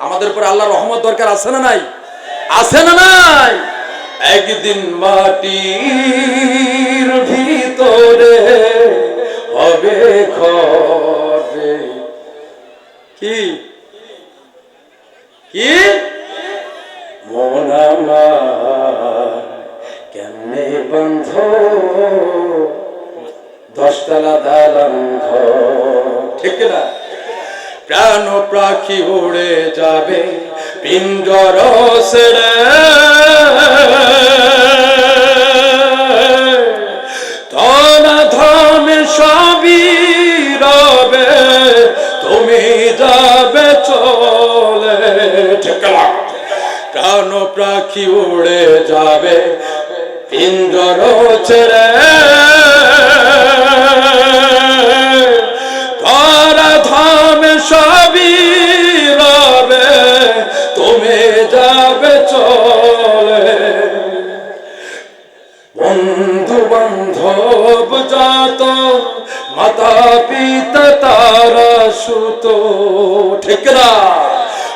আমাদের উপরে আল্লাহ রহমত দরকার আছে না নাই? আছে না নাই? একদিন মাটির ভিতরে হবে ঘরে। কি? কি? মন আমার কেমনে বন্ধ? দশতলা দালান ঘর। প্রাণ পাখি উড়ে যাবে পিঞ্জর সেরে ধন ধন সবই রবে, তুমি যাবে চলে। প্রাণ পাখি উড়ে যাবে পিঞ্জর ছেড়ে বন্ধু বান্ধব যাত মাতা পিতা তারা সুত ঠিক না?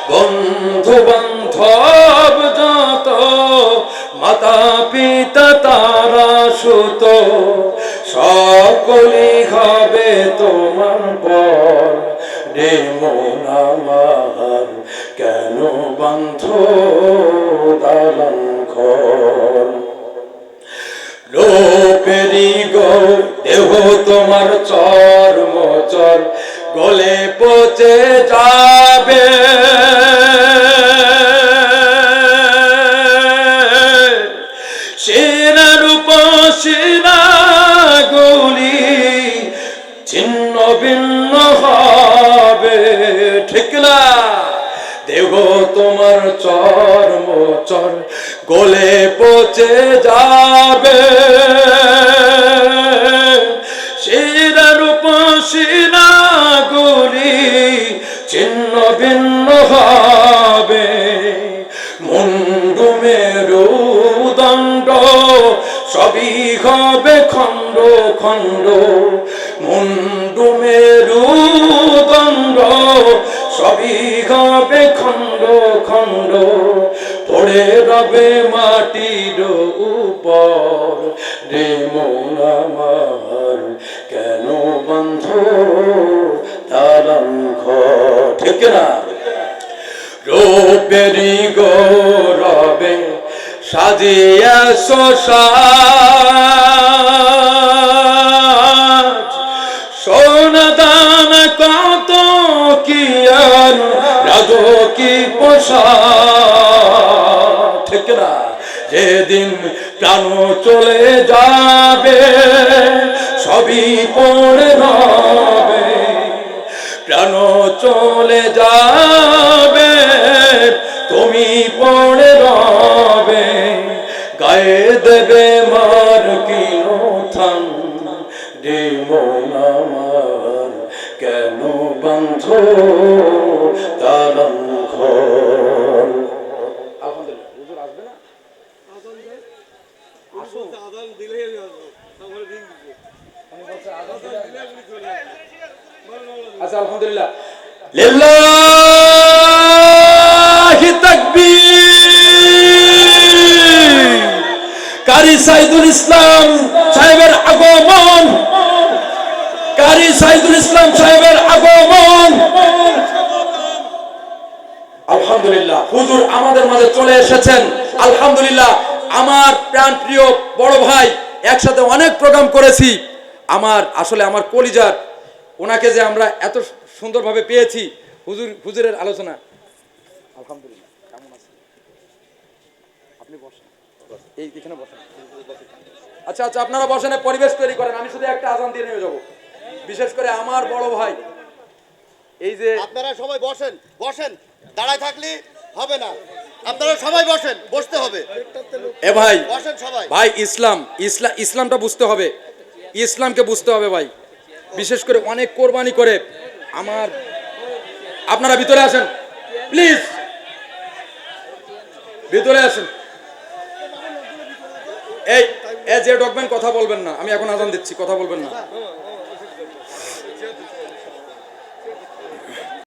বন্ধু বান্ধব যাত মাতা পিতা তারা সুত সকলে হবে তোমার পর রে মন কেন বান্ধ চর মোচর, গলে পচে যাবে। সেনার উপসেনা গুলি ছিন্ন ভিন্ন হবে। ঠিক না? দেহ তোমার চর গলে উপসিনা গুলি ছিন্ন ভিন্ন হবে। মুন্ডুমেরু দণ্ড সবই হবে খণ্ড খণ্ড। মুন্ডু মেরু দণ্ড সবই হবে খণ্ড খণ্ড। পড়ে রবে মাটির উপর রে আমার কেন বন্ধ তারাম ঠিক না রূপেরি গৌরবে সাজিয়া শোষাজ সোনা দান কত কি আর কি পোষা? ঠিক না যেদিন প্রাণ চলে যাবে, সবই চলে যাবে তুমি পড়ে রবে গায়ে দেবে মার কি থান রে আমার কেন বন্ধ তারম ঘর? আচ্ছা আলহামদুলিল্লাহ। কারি সাইদুল ইসলাম সাহেবের আগমন। কারি সাইদুল ইসলাম সাহেবের আগমন। আলহামদুলিল্লাহ, হুজুর আমাদের মাঝে চলে এসেছেন। আলহামদুলিল্লাহ, আমার প্রাণ প্রিয় বড় ভাই, একসাথে অনেক প্রোগ্রাম করেছি। আমার, আসলে আমার কলিজার ওনাকে যে আমরা এত সুন্দরভাবে পেয়েছি হুজুর হুজুরের আলোচনা। আলহামদুলিল্লাহ কেমন আছেন? আপনি বসেন। এই এখানে বসেন। আচ্ছা আচ্ছা আপনারা বসেন পরিবেশ তৈরি করেন আমি শুধু একটা আজান দিয়ে নিয়ে যাব। বিশেষ করে আমার বড় ভাই। এই যে আপনারা সবাই বসেন বসেন। দাঁড়ায় থাকলে হবে না। আপনারা সবাই বসেন বসতে হবে। এ ভাই বসেন সবাই। ভাই ইসলাম ইসলাম ইসলামটা বুঝতে হবে। ইসলামকে বুঝতে হবে ভাই। বিশেষ করে অনেক কোরবানি করে। আমার, আপনারা ভিতরে আসেন। প্লিজ। ভিতরে আসেন। এই এ যে ডকবেন কথা বলবেন না। আমি এখন আজান দিচ্ছি, কথা বলবেন না।